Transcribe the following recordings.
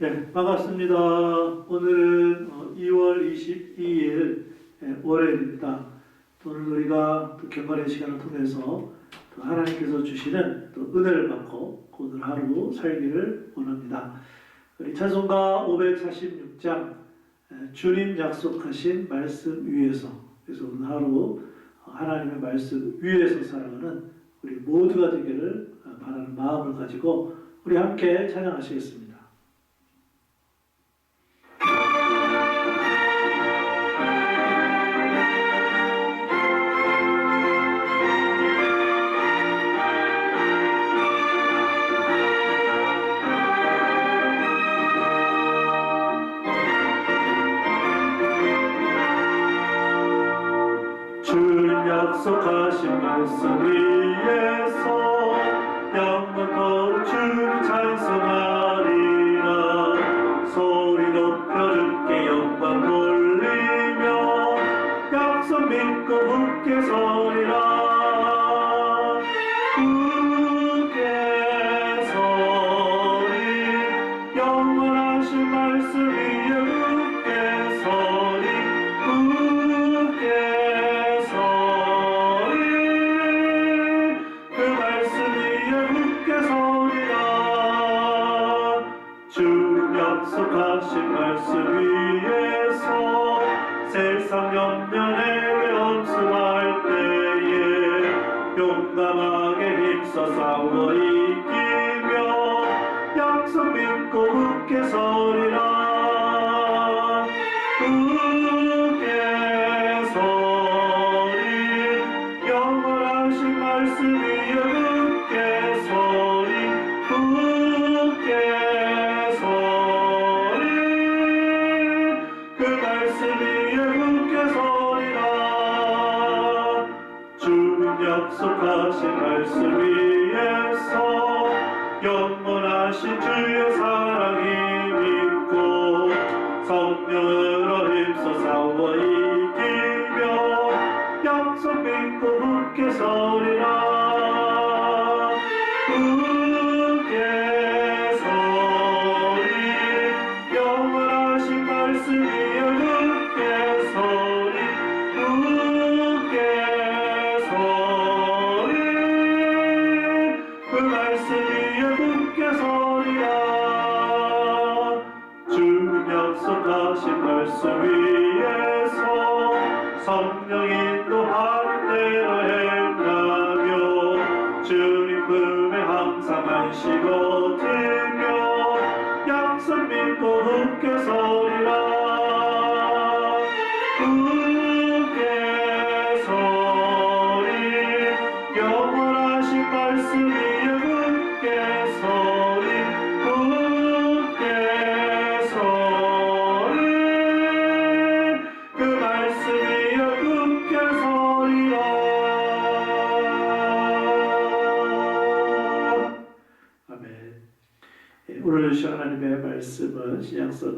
네, 반갑습니다. 오늘은 어, 2월 22일 예, 월요일입니다. 또 오늘 우리가 또 경건의 시간을 통해서 또 하나님께서 주시는 또 은혜를 받고 오늘 하루 살기를 원합니다. 우리 찬송가 546장 예, 주님 약속하신 말씀 위에서 그래서 오늘 하루 어, 하나님의 말씀 위에서 살아가는 우리 모두가 되기를 어, 바라는 마음을 가지고 우리 함께 찬양하시겠습니다. 약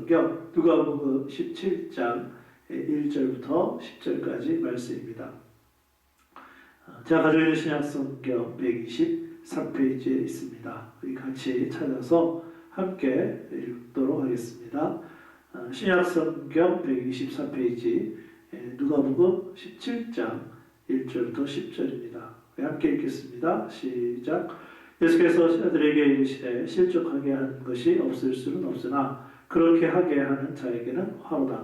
성경 누가복음 17장 1절부터 10절까지 말씀입니다. 어, 제가 가지고 있는 신약성경 123페이지에 있습니다. 우리 같이 찾아서 함께 읽도록 하겠습니다. 어, 신약성경 123페이지 예, 누가복음 17장 1절부터 10절입니다. 함께 읽겠습니다. 시작. 예수께서 신하들에게 이르시되 실족하게 하는 것이 없을 수는 없으나 그렇게 하게 하는 자에게는 화로다.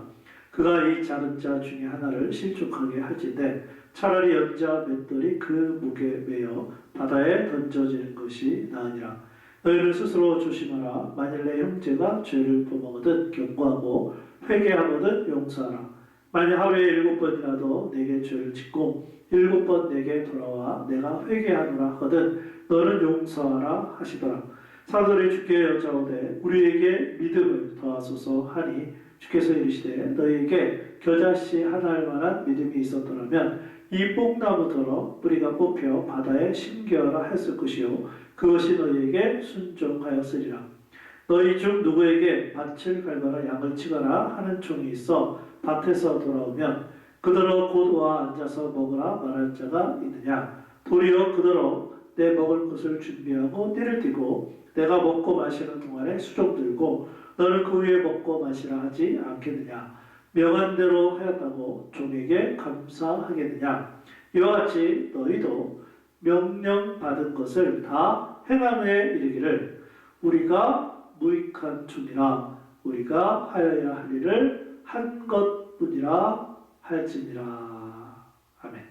그가 이 작은 자 중에 하나를 실족하게 할진대 차라리 연자 맷돌이 그 목에 매어 바다에 던져지는 것이 나으니라. 너희는 스스로 조심하라. 만일 내 형제가 죄를 범하거든 경고하고 회개하거든 용서하라. 만일 하루에 일곱 번이라도 내게 죄를 짓고 일곱 번 내게 돌아와 내가 회개하노라 하거든 너는 용서하라 하시더라. 사도들이 주께 여짜오되 우리에게 믿음을 더하소서 하니 주께서 이르시되 너희에게 겨자씨 하나할 만한 믿음이 있었더라면 이 뽕나무더러 뿌리가 뽑혀 바다에 심겨라 했을 것이요 그것이 너희에게 순종하였으리라. 너희 중 누구에게 밭을 갈거나 양을 치거나 하는 종이 있어 밭에서 돌아오면 그더러 곧와 앉아서 먹으라 말할 자가 있느냐 도리어 그더러 내 먹을 것을 준비하고 띠를 띠고 내가 먹고 마시는 동안에 수종 들고 너는 그 위에 먹고 마시라 하지 않겠느냐? 명한 대로 하였다고 종에게 감사하겠느냐? 이와 같이 너희도 명령 받은 것을 다 행한 후에 이르기를 우리가 무익한 춤이라 우리가 하여야 할 일을 한 것뿐이라 할지니라. 아멘.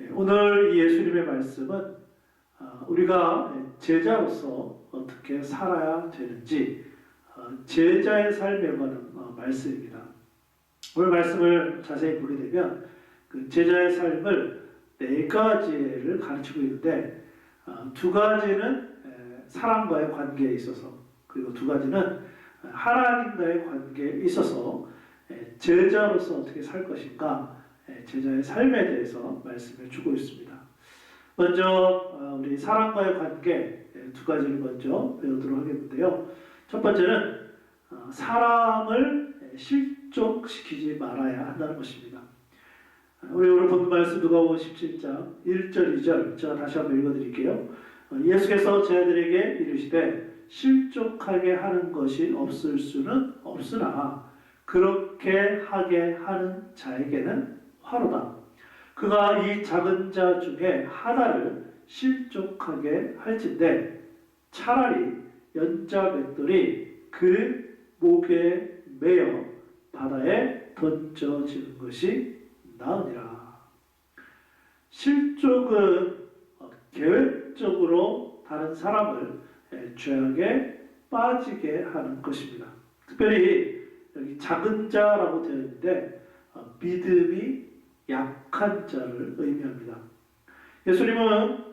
예, 오늘 이 예수님의 말씀은 아, 우리가 제자로서 어떻게 살아야 되는지 어, 제자의 삶에 관한 어, 말씀입니다. 오늘 말씀을 자세히 보게 되면 그 제자의 삶을 네 가지를 가르치고 있는데 어, 두 가지는 에, 사람과의 관계에 있어서 그리고 두 가지는 하나님과의 관계에 있어서 에, 제자로서 어떻게 살 것인가 에, 제자의 삶에 대해서 말씀을 주고 있습니다. 먼저 어, 우리 사람과의 관계 에, 두 가지를 먼저 배우도록 하겠는데요. 첫 번째는 어, 사람을 에, 실족시키지 말아야 한다는 것입니다. 우리 오늘 본 말씀 누가복음 17장 1절 2절 제가 다시 한번 읽어드릴게요. 어, 예수께서 제자들에게 이르시되 실족하게 하는 것이 없을 수는 없으나 그렇게 하게 하는 자에게는 화로다. 그가 이 작은 자 중에 하나를 실족하게 할진대 차라리 연자 맷돌이 그 목에 매어 바다에 던져지는 것이 나으니라. 실족은 어, 계획적으로 다른 사람을 에, 죄악에 빠지게 하는 것입니다. 특별히 여기 작은 자라고 되어 있는데 어, 믿음이 약한 자를 의미합니다. 예수님은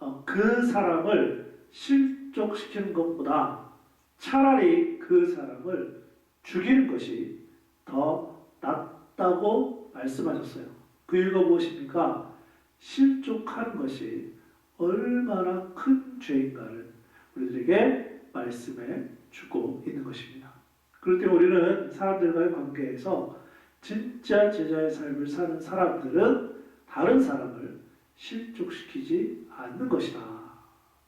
어, 그 사람을 실족시키는 것보다 차라리 그 사람을 죽이는 것이 더 낫다고 말씀하셨어요. 그 이유가 무엇입니까? 실족하는 것이 얼마나 큰 죄인가를 우리들에게 말씀해 주고 있는 것입니다. 그럴 때 우리는 사람들과의 관계에서 진짜 제자의 삶을 사는 사람들은 다른 사람을 실족시키지 않는 것이다.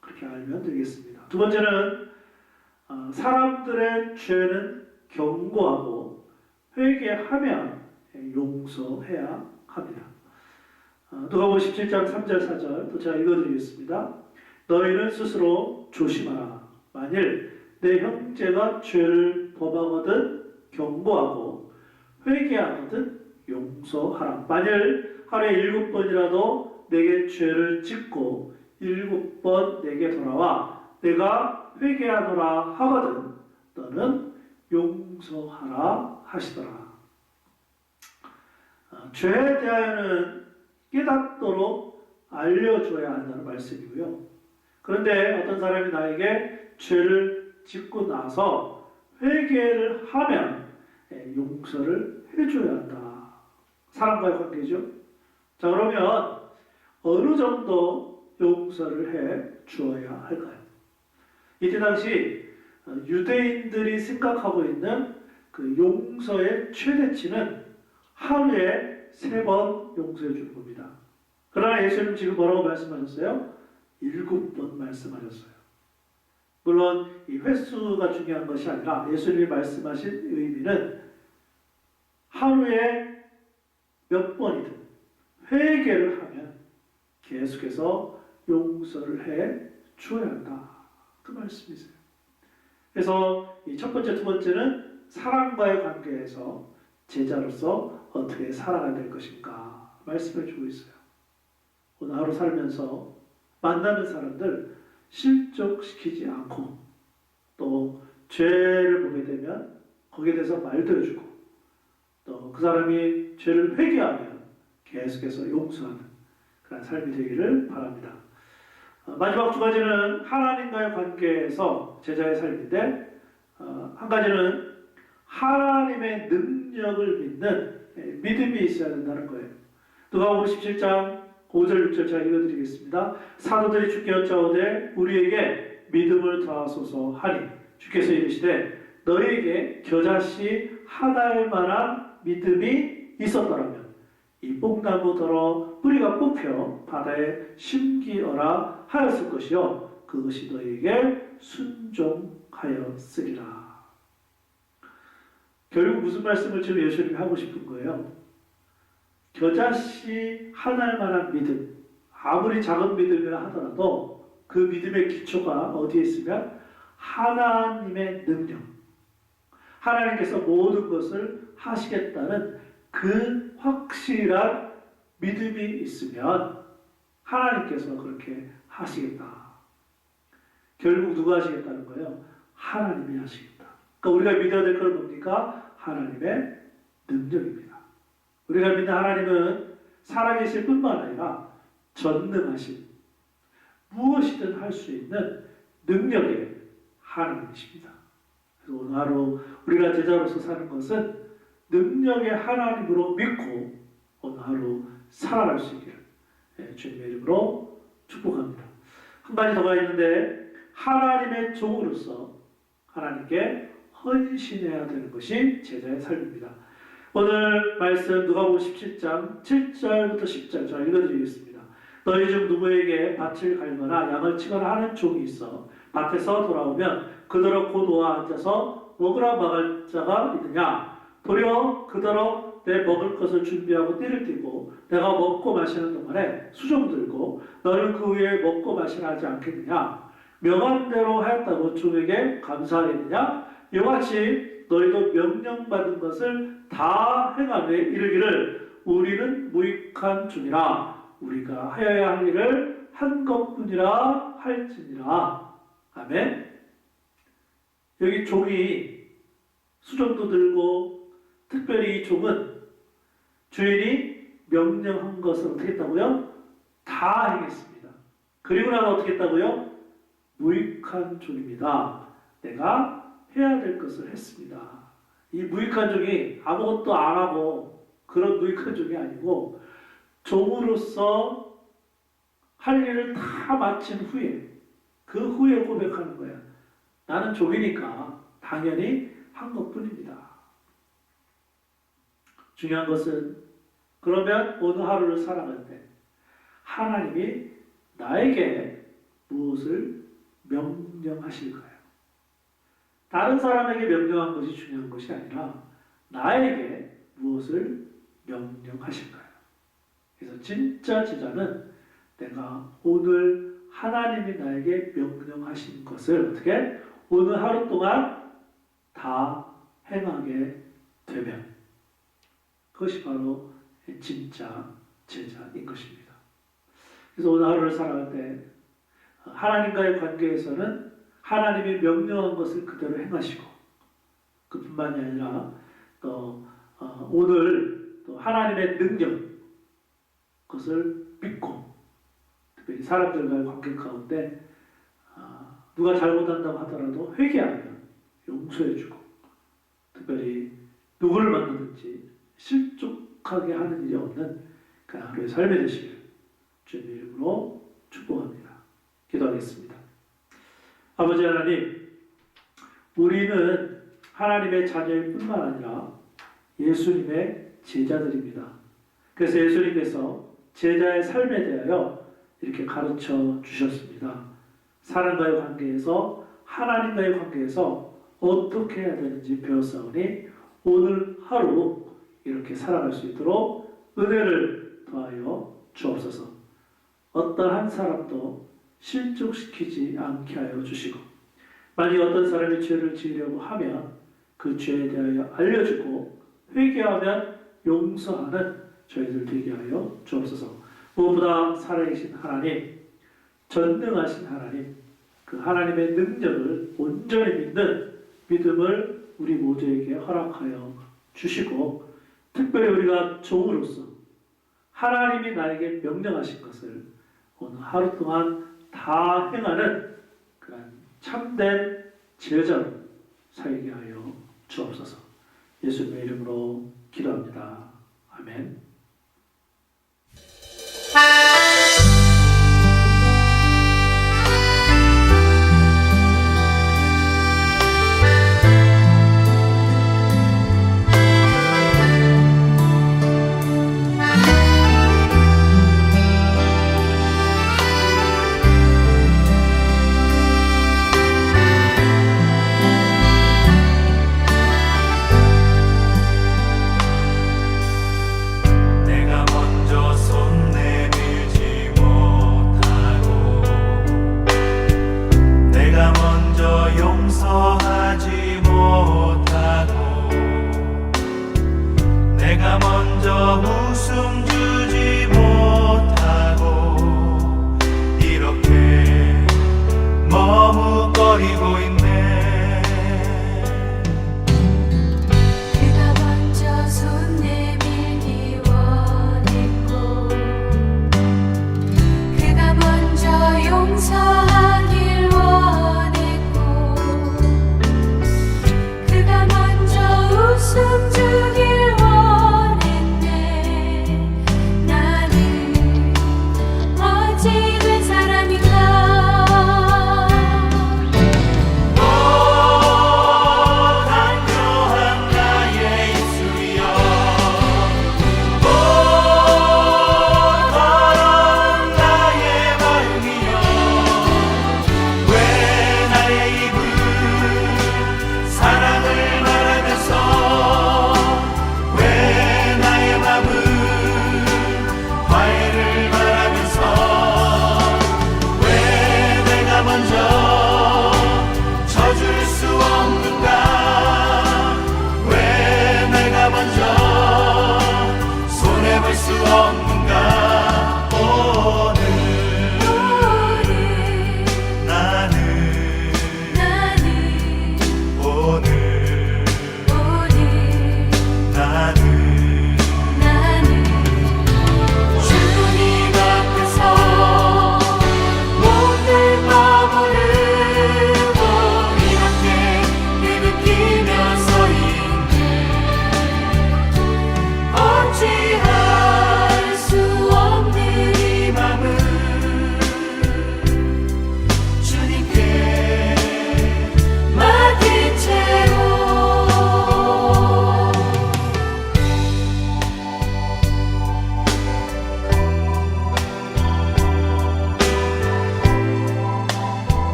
그렇게 알면 되겠습니다. 두 번째는 어, 사람들의 죄는 경고하고 회개하면 용서해야 합니다. 어, 누가복음 17장 3절 4절 또 제가 읽어드리겠습니다. 너희는 스스로 조심하라. 만일 내 형제가 죄를 범하거든 경고하고 회개하거든 용서하라. 만일 하루에 일곱 번이라도 내게 죄를 짓고 일곱 번 내게 돌아와 내가 회개하노라 하거든 너는 용서하라 하시더라. 어, 죄에 대하여는 깨닫도록 알려줘야 한다는 말씀이고요. 그런데 어떤 사람이 나에게 죄를 짓고 나서 회개를 하면 예, 용서를 해줘야 한다. 사람과의 관계죠. 자 그러면 어느 정도 용서를 해 주어야 할까요? 이때 당시 어, 유대인들이 생각하고 있는 그 용서의 최대치는 하루에 세 번 용서해 주는 겁니다. 그러나 예수님 지금 뭐라고 말씀하셨어요? 일곱 번 말씀하셨어요. 물론 이 횟수가 중요한 것이 아니라 예수님이 말씀하신 의미는 하루에 몇 번이든 회개를 하면 계속해서 용서를 해 주어야 한다. 그 말씀이세요. 그래서 이 첫 번째, 두 번째는 사람과의 관계에서 제자로서 어떻게 살아가야 될 것인가 말씀해 주고 있어요. 오늘 하루 살면서 만나는 사람들 실족시키지 않고 또 죄를 보게 되면 거기에 대해서 말도 해주고 또 그 사람이 죄를 회개하면 계속해서 용서하는 그런 삶이 되기를 바랍니다. 어, 마지막 두 가지는 하나님과의 관계에서 제자의 삶인데 어, 한 가지는 하나님의 능력을 믿는 예, 믿음이 있어야 된다는 거예요. 누가복음 17장 5절 6절 제가 읽어드리겠습니다. 사도들이 주께 여짜오되 우리에게 믿음을 더하소서 하니 주께서 이르시되 너희에게 겨자씨 하나일 만한 믿음이 있었더라면 이 뽕나무 더러 뿌리가 뽑혀 바다에 심기어라 하였을 것이요 그것이 너희에게 순종하였으리라. 결국 무슨 말씀을 지금 예수님이 하고 싶은 거예요? 겨자씨 하나만한 믿음, 아무리 작은 믿음이라 하더라도 그 믿음의 기초가 어디에 있으면 하나님의 능력, 하나님께서 모든 것을 하시겠다는 그 확실한 믿음이 있으면 하나님께서 그렇게 하시겠다. 결국 누가 하시겠다는 거예요? 하나님이 하시겠다. 그러니까 우리가 믿어야 될 건 뭡니까? 하나님의 능력입니다. 우리가 믿는 하나님은 살아계실 뿐만 아니라 전능하신 무엇이든 할 수 있는 능력의 하나님이십니다. 오늘 하루 우리가 제자로서 사는 것은 능력의 하나님으로 믿고 오늘 하루 살아갈 수 있기를 예, 주님의 이름으로 축복합니다. 한 가지 더가 있는데 하나님의 종으로서 하나님께 헌신해야 되는 것이 제자의 삶입니다. 오늘 말씀 누가복음 17장 7절부터 10절 제가 읽어드리겠습니다. 너희 중 누구에게 밭을 갈거나 양을 치거나 하는 종이 있어 밭에서 돌아오면 곧 놓아 앉아서 먹으라 막을 자가 있느냐? 도리어 그더러 내 먹을 것을 준비하고 띠를 띠고 내가 먹고 마시는 동안에 수종 들고 너는 그 후에 먹고 마시라 하지 않겠느냐? 명한 대로 하였다고 종에게 감사하겠느냐? 이와 같이 너희도 명령받은 것을 다 행하되 이르기를 우리는 무익한 종이라. 우리가 하여야 할 일을 한 것뿐이라 할지니라. 아멘 여기 종이 수종도 들고 특별히 이 종은 주인이 명령한 것을 어떻게 했다고요? 다 행했습니다. 그리고 나서 어떻게 했다고요? 무익한 종입니다. 내가 해야 될 것을 했습니다. 이 무익한 종이 아무것도 안 하고 그런 무익한 종이 아니고 종으로서 할 일을 다 마친 후에 그 후에 고백하는 거야. 나는 종이니까 당연히 한 것뿐입니다. 중요한 것은 그러면 오늘 하루를 살아갈 때 하나님이 나에게 무엇을 명령하실까요? 다른 사람에게 명령한 것이 중요한 것이 아니라 나에게 무엇을 명령하실까요? 그래서 진짜 제자는 내가 오늘 하나님이 나에게 명령하신 것을 어떻게 오늘 하루 동안 다 행하게 되면 그것이 바로 진짜 제자인 것입니다. 그래서 오늘 하루를 살아갈 때 하나님과의 관계에서는 하나님이 명령한 것을 그대로 행하시고 그뿐만이 아니라 또 어, 오늘 또 하나님의 능력 그것을 믿고 사람들과의 관계 가운데 아, 누가 잘못한다고 하더라도 회개하면 용서해주고 특별히 누구를 만나든지 실족하게 하는 일이 없는 그 하루의 삶이 되시길 주님 이름으로 축복합니다. 기도하겠습니다. 아버지 하나님, 우리는 하나님의 자녀일 뿐만 아니라 예수님의 제자들입니다. 그래서 예수님께서 제자의 삶에 대하여 이렇게 가르쳐 주셨습니다. 사람과의 관계에서 하나님과의 관계에서 어떻게 해야 되는지 배웠사오니 오늘 하루 이렇게 살아갈 수 있도록 은혜를 더하여 주옵소서. 어떤 한 사람도 실족시키지 않게 하여 주시고 만약 어떤 사람이 죄를 지으려고 하면 그 죄에 대하여 알려주고 회개하면 용서하는 저희들 되게 하여 주옵소서. 무엇보다 살아계신 하나님, 전능하신 하나님, 그 하나님의 능력을 온전히 믿는 믿음을 우리 모두에게 허락하여 주시고 특별히 우리가 종으로서 하나님이 나에게 명령하신 것을 오늘 하루 동안 다 행하는 그런 참된 제자로 살게 하여 주옵소서. 예수님의 이름으로 기도합니다. 아멘. Voy, voy,